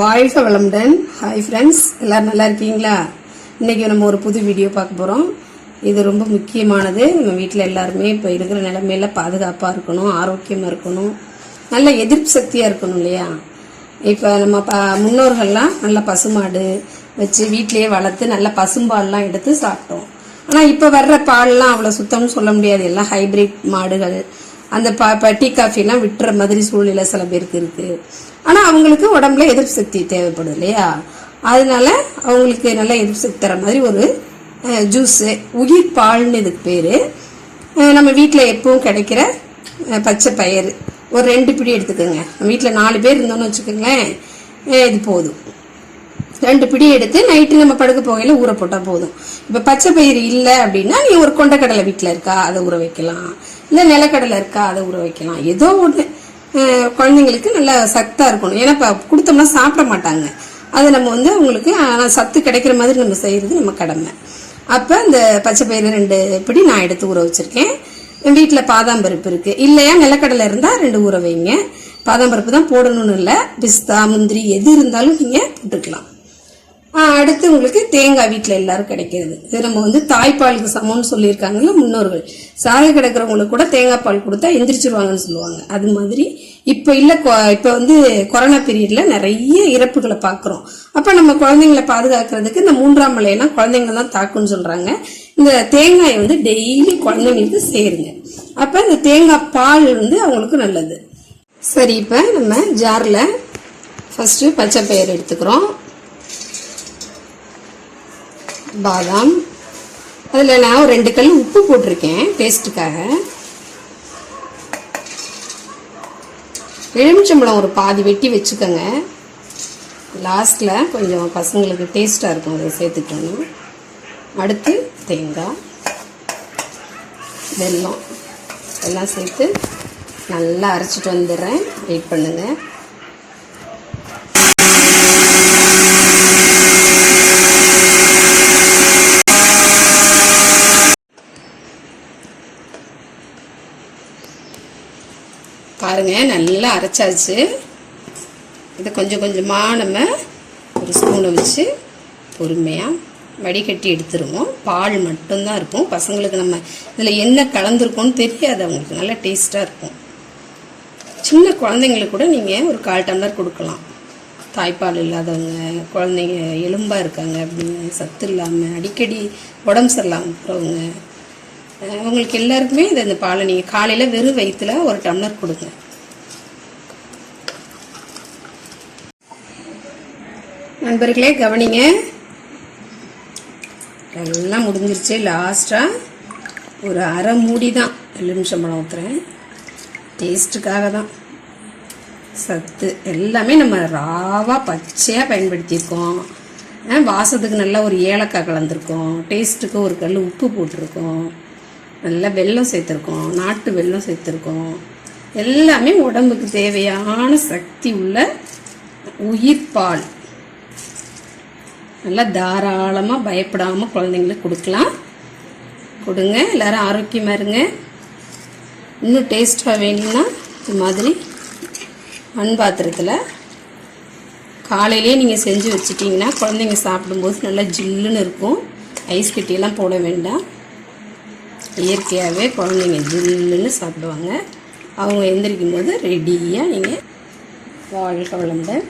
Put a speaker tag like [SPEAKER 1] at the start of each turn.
[SPEAKER 1] வாழ்க வளமுடன். Hi friends எல்லோரும் நல்லா இருக்கீங்களா? இன்றைக்கி நம்ம ஒரு புது வீடியோ பார்க்க போகிறோம் இது ரொம்ப முக்கியமானது. நம்ம வீட்டில் எல்லாருமே இப்போ இருக்கிற நிலமையில பாதுகாப்பாக இருக்கணும் ஆரோக்கியமாக இருக்கணும் நல்ல எதிர்ப்பு சக்தியாக இருக்கணும் இல்லையா? இப்போ நம்ம ப முன்னோர்கள்லாம் நல்ல பசுமாடு வச்சு வீட்டிலேயே வளர்த்து நல்ல பசும்பால்லாம் எடுத்து சாப்பிட்டோம். ஆனால் இப்போ வர்ற பால்லாம் அவ்வளோ சுத்தம்னு சொல்ல முடியாது. எல்லாம் ஹைப்ரிட் மாடுகள். அந்த ப இப்போ டீ காஃபிலாம் விட்டுற மாதிரி சூழ்நிலை சில பேருக்கு இருக்குது ஆனால் அவங்களுக்கு உடம்புல எதிர்ப்பு சக்தி தேவைப்படுது இல்லையா? அதனால அவங்களுக்கு நல்லா எதிர்ப்பு சக்தி தர மாதிரி ஒரு ஜூஸு உயிர் பால்னு இதுக்கு பேர். நம்ம வீட்டில் எப்பவும் கிடைக்கிற பச்சை பயிறு. ஒரு ரெண்டு பிடி எடுத்துக்கோங்க. நம்ம வீட்டில் நாலு பேர் இருந்தோம்னு வச்சுக்கோங்களேன். இது போதும். ரெண்டு பிடி எடுத்து நைட்டு நம்ம படுக்க போகையில் ஊற போட்டால் போதும். இப்போ பச்சை பயிறு இல்லை அப்படின்னா நீ ஒரு கொண்டக்கடலை வீட்டில் இருக்கா அதை ஊற வைக்கலாம். இல்லை நிலக்கடலை இருக்கா அதை ஊற வைக்கலாம். ஏதோ ஒன்று குழந்தைங்களுக்கு நல்ல சத்தாக இருக்கணும். ஏன்னா இப்போ கொடுத்தோம்னா சாப்பிட மாட்டாங்க. அது நம்ம வந்து அவங்களுக்கு ஆனால் சத்து கிடைக்கிற மாதிரி நம்ம செய்கிறது நம்ம கடமை. அப்போ இந்த பச்சை பயிறு ரெண்டு பிடி நான் எடுத்து ஊற வச்சிருக்கேன். வீட்டில் பாதாம் பருப்பு இருக்குது இல்லையா நிலக்கடலை இருந்தால் ரெண்டு ஊற வைங்க. பாதாம் பருப்பு தான் போடணும்னு இல்லை. பிஸ்தா முந்திரி எது இருந்தாலும் நீங்கள் போட்டுக்கலாம். அடுத்து உங்களுக்கு தேங்காய் வீட்டில் எல்லாரும் கிடைக்கிறது. இது நம்ம வந்து தாய்ப்பாலுக்கு சமம்னு சொல்லியிருக்காங்கல்ல முன்னோர்கள். சாக கிடக்கிறவங்களுக்கு கூட தேங்காய் பால் கொடுத்தா எந்திரிச்சிருவாங்கன்னு சொல்லுவாங்க. அது மாதிரி இப்போ இல்லை இப்போ வந்து கொரோனா பீரியடில் நிறைய இறப்புகளை பார்க்குறோம் அப்போ நம்ம குழந்தைங்களை பாதுகாக்கிறதுக்கு இந்த மூன்றாம் மலையெல்லாம் குழந்தைங்க தான் தாக்குன்னு சொல்கிறாங்க இந்த தேங்காயை வந்து டெய்லி குழந்தைங்களுக்கு சேருங்க. அப்போ இந்த தேங்காய் பால் வந்து அவங்களுக்கு நல்லது. சரி இப்போ நம்ம ஜாரில் ஃபஸ்ட்டு பச்சை பயிர் எடுத்துக்கிறோம். பாதாம். அதில் நான் ஒரு ரெண்டு கல் உப்பு போட்டிருக்கேன் டேஸ்ட்டுக்காக எலுமிச்சம்பழம் ஒரு பாதி வெட்டி வச்சுக்கோங்க. லாஸ்ட்டில் கொஞ்சம் பசங்களுக்கு டேஸ்ட்டாக இருக்கும் அதை சேர்த்துக்கணும். அடுத்து தேங்காய் வெல்லம். எல்லாம் சேர்த்து நல்லா அரைச்சிட்டு வந்துடுறேன். வெயிட் பண்ணுங்கள் பாருங்கள் நல்லா அரைச்சாச்சு. இதை கொஞ்சம் கொஞ்சமாக நம்ம ஒரு ஸ்பூனை வச்சு பொறுமையாக வடிகட்டி எடுத்துருவோம். பால் மட்டும்தான் இருக்கும். பசங்களுக்கு நம்ம இதில் என்ன கலந்துருக்கோம்னு தெரியாது. அவங்களுக்கு நல்லா டேஸ்ட்டாக இருக்கும். சின்ன குழந்தைங்களுக்கு கூட நீங்கள் ஒரு கால் டம்ளர் கொடுக்கலாம். தாய்ப்பால் இல்லாதவங்க குழந்தைங்க எலும்பாக இருக்காங்க அப்படின்னு சத்து இல்லாமல் அடிக்கடி உடம்பு சரியில்லாமல் போகிறவங்க அவங்களுக்கு உங்களுக்கு எல்லாருக்குமே இந்த இந்த பாலை நீங்கள் காலையில் வெறும் வயிற்றில் ஒரு டம்ளர் கொடுங்க. நண்பர்களே கவனிங்க. எல்லாம் முடிஞ்சிருச்சு லாஸ்ட்டாக ஒரு அரை மூடி தான் எலுமிச்சம்பழம் ஊற்றுறேன் டேஸ்ட்டுக்காக தான். சத்து. எல்லாமே நம்ம ராவாக பச்சையாக பயன்படுத்தியிருக்கோம். வாசத்துக்கு நல்லா ஒரு ஏலக்காய் கலந்துருக்கோம். டேஸ்ட்டுக்கு ஒரு கல் உப்பு போட்டிருக்கோம். நல்லா வெல்லம் சேர்த்துருக்கோம். நாட்டு வெல்லம் சேர்த்துருக்கோம். எல்லாமே உடம்புக்கு தேவையான சக்தி உள்ள உயிர் பால். நல்லா தாராளமாக பயப்படாமல் குழந்தைங்களுக்கு கொடுக்கலாம். கொடுங்க. எல்லோரும் ஆரோக்கியமாக இருங்க. இன்னும் டேஸ்ட்டாக வேணும்னா இது மாதிரி மண் பாத்திரத்தில் காலையிலே நீங்கள் செஞ்சு வச்சிட்டிங்கன்னா குழந்தைங்க சாப்பிடும்போது நல்லா ஜில்லுன்னு இருக்கும். ஐஸ் கட்டியெல்லாம் போட வேண்டாம். இயற்கையாகவே குழந்தைங்க ஜில்லுன்னு சாப்பிடுவாங்க. அவங்க எந்திரிக்கும் போது ரெடியாக நீங்கள் வாழ்க வளமுடன்.